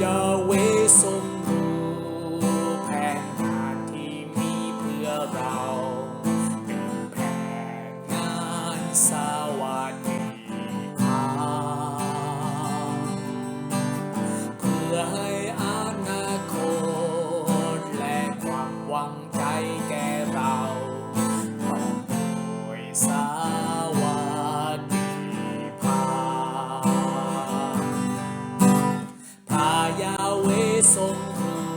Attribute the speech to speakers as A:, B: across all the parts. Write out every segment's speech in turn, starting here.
A: Yeah. Yahweh son.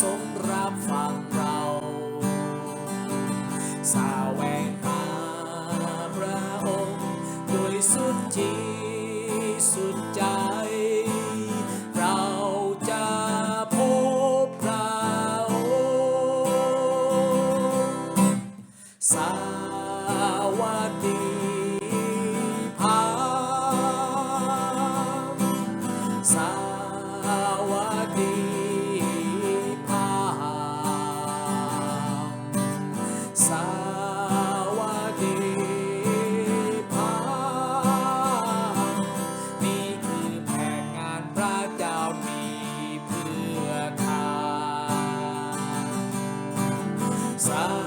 A: ทรงรับฟังเราสาแวงหาพระองค์โดยสุดจีสุดใจ เราจะพบพระองค์สวัสดีพาสวัสดี Sawadee.